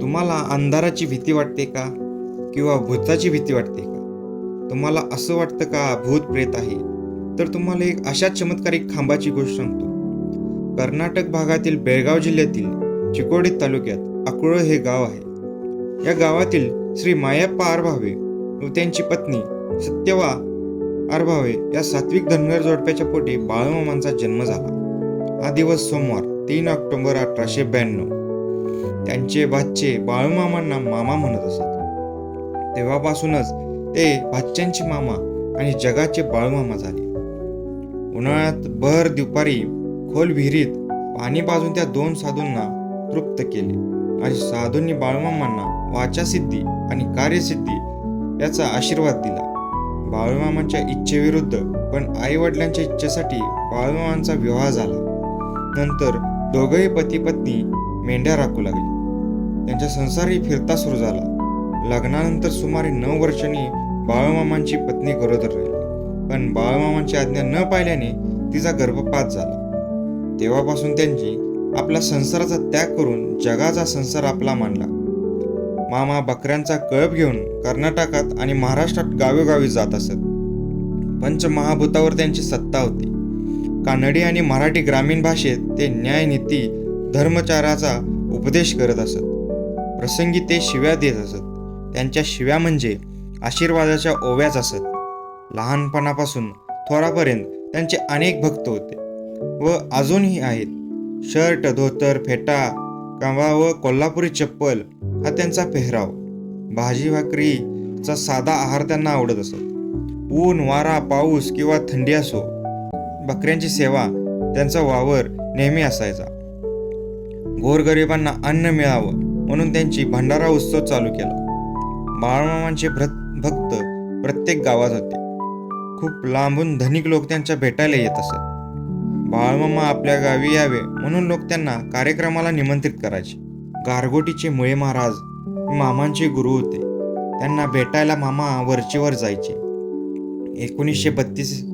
तुम्हाला अंधाराची भीती वाटते का? किंवा भूताची भीती वाटते का? तुम्हाला असं वाटतं का भूत प्रेत आहे? तर तुम्हाला एक अशा चमत्कारिक खांबाची गोष्ट सांगतो. कर्नाटक भागातील बेळगाव जिल्ह्यातील चिकोडी तालुक्यात अकुळ हे गाव आहे. या गावातील श्री मायाप्पा आरभावे व त्यांची पत्नी सत्यवा आरभावे या सात्विक धनगर जोडप्याच्या पोटी बाळमामांचा जन्म झाला. हा दिवस सोमवार तीन ऑक्टोबर अठराशे ब्याण्णव. त्यांचे भाचे बाळूमामांना मामा म्हणत असत. तेव्हापासूनच ते भाच्यांचे मामा आणि जगाचे बाळूमामा झाले. उन्हाळ्यात भर दुपारी खोल विहिरीत पाणी पाजून त्या दोन साधूंना तृप्त केले. आणि साधूंनी बाळूमामांना वाचासिद्धी आणि कार्यसिद्धी याचा आशीर्वाद दिला. बाळूमामांच्या इच्छेविरुद्ध पण आईवडिलांच्या इच्छेसाठी बाळूमामांचा विवाह झाला. नंतर दोघंही पती पत्नी मेंढ्या राखू लागली. त्यांचा संसारही फिरता सुरू झाला. लग्नानंतर सुमारे नऊ वर्षांनी बाळमामांची पत्नी गरोदर राहिली. पण बाळमामांची आज्ञा न पाहिल्याने तिचा गर्भपात झाला. तेव्हापासून त्यांची आपला संसाराचा त्याग करून जगाचा संसार आपला मानला. मामा बकऱ्यांचा कळप घेऊन कर्नाटकात आणि महाराष्ट्रात गावोगावी जात असत. पंचमहाभूतावर त्यांची सत्ता होती. कानडी आणि मराठी ग्रामीण भाषेत ते न्यायनीती धर्मचाराचा उपदेश करत असत. प्रसंगी ते शिव्या देत असत. त्यांच्या शिव्या म्हणजे आशीर्वादाच्या ओव्याच असत. लहानपणापासून थोरापर्यंत त्यांचे अनेक भक्त होते व अजूनही आहेत. शर्ट धोतर फेटा कांबा व कोल्हापुरी चप्पल हा त्यांचा पेहराव. भाजी भाकरीचा साधा आहार त्यांना आवडत असत. ऊन वारा पाऊस किंवा थंडी असो बकऱ्यांची सेवा त्यांचा वावर नेहमी असायचा. गोरगरिबांना अन्न मिळावं म्हणून त्यांची भंडारा उत्सव चालू केला. बाळमामांचे भक्त प्रत्येक गावात होते. खूप लांबून धनिक लोक त्यांच्या भेटायला येत असत. बाळमामा आपल्या गावी यावे म्हणून लोक त्यांना कार्यक्रमाला निमंत्रित करायचे. गारगोटीचे मुळे महाराज मामांचे गुरु होते. त्यांना भेटायला मामा वरचेवर जायचे. एकोणीसशे बत्तीस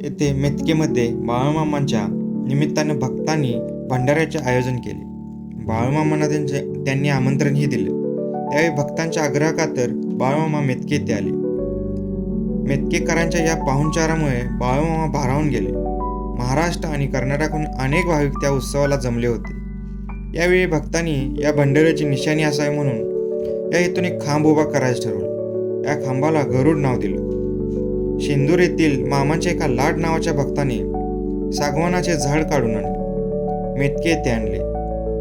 येथे मेतकेमध्ये बाळमामांच्या निमित्तानं भक्तांनी भंडाऱ्याचे आयोजन केले. बाळमामांना त्यांचे त्यांनी आमंत्रणही दिले. त्यावेळी भक्तांच्या आग्रहाखातर बाळमामा मेतके ते आले. मेतकेकरांच्या या पाहुणचारामुळे बाळमामा भारावून गेले. महाराष्ट्र आणि कर्नाटकहून अनेक भाविक त्या उत्सवाला जमले होते. यावेळी भक्तांनी या भंडाऱ्याची निशाणी असावी म्हणून या हेतूने एक खांब उभा करायचं ठरवलं. या खांबाला गरुड नाव दिलं. शेंदूर येथील मामांच्या एका लाड नावाच्या भक्ताने सागवानाचे झाड काढून आणले. मेतके येथे आणले.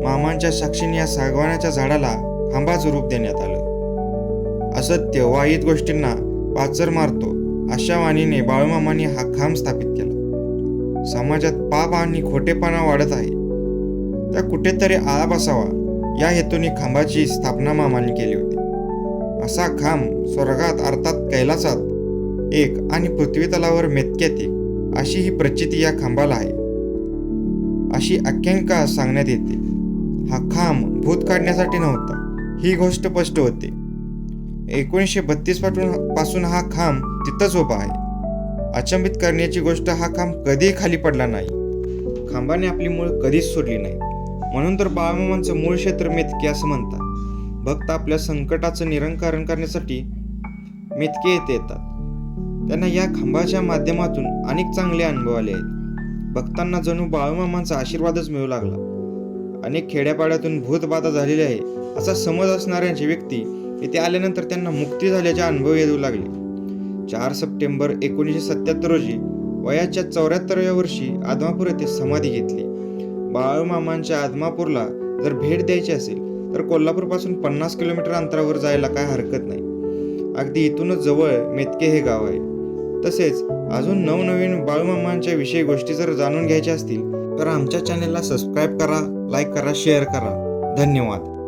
मामांच्या साक्षीने या सागवानाच्या झाडाला खांबाचं रूप देण्यात आलं. असत्य वाईट गोष्टींना पाचर मारतो अशा वाणीने बाळूमामांनी हा खांब स्थापित केला. समाजात पाप आणि खोटेपणा वाढत आहे. त्या कुठेतरी आळा बसावा या हेतूने खांबाची स्थापना मामांनी केली होती. असा खांब स्वर्गात अर्थात कैलासात एक आणि पृथ्वीतलावर मेतक्यात एक अशी ही प्रचिती या खांबाला आहे. अशी आख्यांका सांगण्यात येते. हा खांब भूत काढण्यासाठी नव्हता. ही गोष्ट स्पष्ट होते. एकोणीसशे बत्तीसपासून पासून हा खांब तिथंच उभा आहे. अचंबित करण्याची गोष्ट हा खांब कधीही खाली पडला नाही. खांबाने आपली मूळ कधीच सोडली नाही. म्हणून तर बाळमामांचं मूळ क्षेत्र मेतके असं म्हणतात. भक्त आपल्या संकटाचं निरंकारण करण्यासाठी मेतके येथे येतात. त्यांना या खांबाच्या माध्यमातून अनेक चांगले अनुभव आले आहेत. भक्तांना जणू बाळूमामांचा आशीर्वादच मिळू लागला. अनेक खेड्यापाड्यातून भूतबाधा झालेली आहे. असा समज असणाऱ्यांची व्यक्ती येथे आल्यानंतर त्यांना मुक्ती झाल्याचे अनुभव येऊ लागले. चार सप्टेंबर एकोणीसशे सत्याहत्तर रोजी वयाच्या चौऱ्याहत्तराव्या वर्षी आदमापूर येथे समाधी घेतली. बाळूमामांच्या आदमापूरला जर भेट द्यायची असेल तर कोल्हापूरपासून पन्नास किलोमीटर अंतरावर जायला काय हरकत नाही. अगदी इथूनच जवळ मेतके हे गाव आहे. तसेच अजून नवनवीन बाळूमामांच्या विषयी गोष्टी जर जाणून घ्यायच्या असतील तर आमच्या चॅनेलला सबस्क्राईब करा लाईक करा शेअर करा. धन्यवाद.